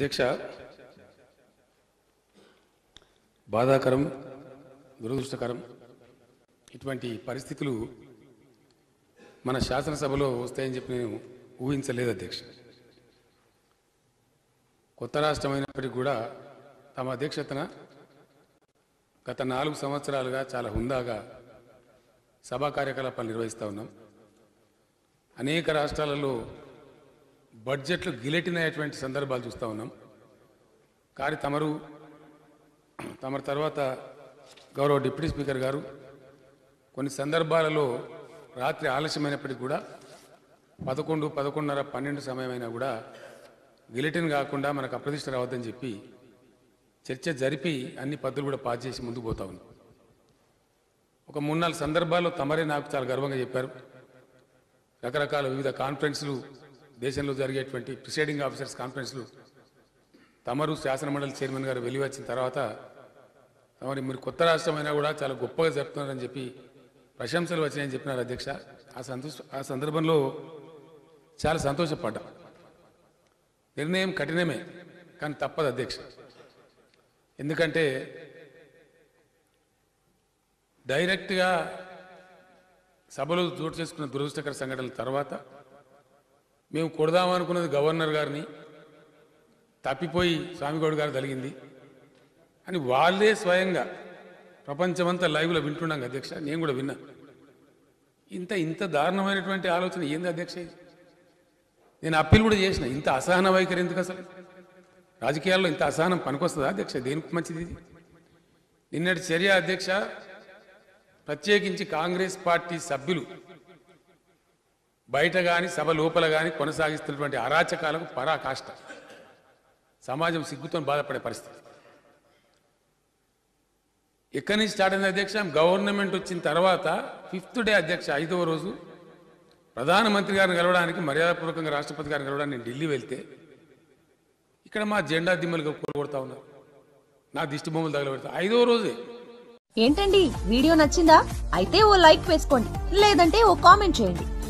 అధ్యక్ష బాధాకరం దురదృష్టకరం. ఇటువంటి పరిస్థితులు మన శాసనసభలో వస్తాయని చెప్పి నేను ఊహించలేదు అధ్యక్ష. కొత్త రాష్ట్రమైనప్పటికీ కూడా తమ అధ్యక్షతన గత నాలుగు సంవత్సరాలుగా చాలా హుందాగా సభా కార్యకలాపాలు నిర్వహిస్తూ ఉన్నాం. అనేక రాష్ట్రాలలో బడ్జెట్లు గిలెటినటువంటి సందర్భాలు చూస్తూ ఉన్నాం. కానీ తమరు తమరి తర్వాత గౌరవ డిప్యూటీ స్పీకర్ గారు కొన్ని సందర్భాలలో రాత్రి ఆలస్యమైనప్పటికీ కూడా పదకొండు పదకొండున్నర పన్నెండు సమయమైనా కూడా గిలెటిన్ కాకుండా మనకు అప్రతిష్ట రావద్దని చెప్పి చర్చ జరిపి అన్ని పద్ధతులు కూడా పాస్ చేసి ముందుకు పోతా ఉన్నాం. ఒక మూడు నాలుగు సందర్భాల్లో తమరే నాకు చాలా గర్వంగా చెప్పారు. రకరకాల వివిధ కాన్ఫరెన్స్లు దేశంలో జరిగేటువంటి ప్రిసైడింగ్ ఆఫీసర్స్ కాన్ఫరెన్స్లు తమరు శాసనమండలి చైర్మన్ గారు వెళ్ళి వచ్చిన తర్వాత తమరి మీరు కొత్త రాష్ట్రమైనా కూడా చాలా గొప్పగా జరుపుతున్నారని చెప్పి ప్రశంసలు వచ్చినాయని చెప్పినారు అధ్యక్ష. ఆ సంతోష ఆ సందర్భంలో చాలా సంతోషపడ్డా. నిర్ణయం కఠినమే కానీ తప్పదు అధ్యక్ష. ఎందుకంటే డైరెక్ట్గా సభలో చోటు చేసుకున్న దురదృష్టకర సంఘటనల తర్వాత మేము కొడదామనుకున్నది గవర్నర్ గారిని. తప్పిపోయి స్వామిగౌడ్ గారు తలిగింది. అని వాళ్ళే స్వయంగా ప్రపంచమంతా లైవ్లో వింటున్నాం అధ్యక్ష. నేను కూడా విన్నా. ఇంత ఇంత దారుణమైనటువంటి ఆలోచన ఏంది అధ్యక్ష? నేను అప్పీల్ కూడా చేసిన. ఇంత అసహన వైఖరి ఎందుకు అసలు? రాజకీయాల్లో ఇంత అసహనం పనికొస్తుందా అధ్యక్ష? దేనికి మంచిది ఇది? నిన్నటి చర్య అధ్యక్ష ప్రత్యేకించి కాంగ్రెస్ పార్టీ సభ్యులు బయట కానీ సభ లోపల కానీ కొనసాగిస్తున్నటువంటి అరాచకాలకు పరాకాష్ట. సమాజం సిగ్గుతో బాధపడే పరిస్థితి. ఎక్కడి నుంచి స్టార్ట్ అయింది అధ్యక్ష? గవర్నమెంట్ వచ్చిన తర్వాత ఫిఫ్త్ డే అధ్యక్ష ఐదవ రోజు ప్రధానమంత్రి గారిని కలవడానికి మర్యాదపూర్వకంగా రాష్ట్రపతి గారిని కలవడానికి నేను ఢిల్లీ వెళ్తే ఇక్కడ మా జెండా దిమ్మలుగా కొడతా ఉన్నారు. నా దిష్టి బొమ్మలు తగలబెడతా. ఐదవ రోజే. ఏంటండి? వీడియో నచ్చిందా? అయితే ఓ లైక్ వేసుకోండి. లేదంటే ఓ కామెంట్ చేయండి.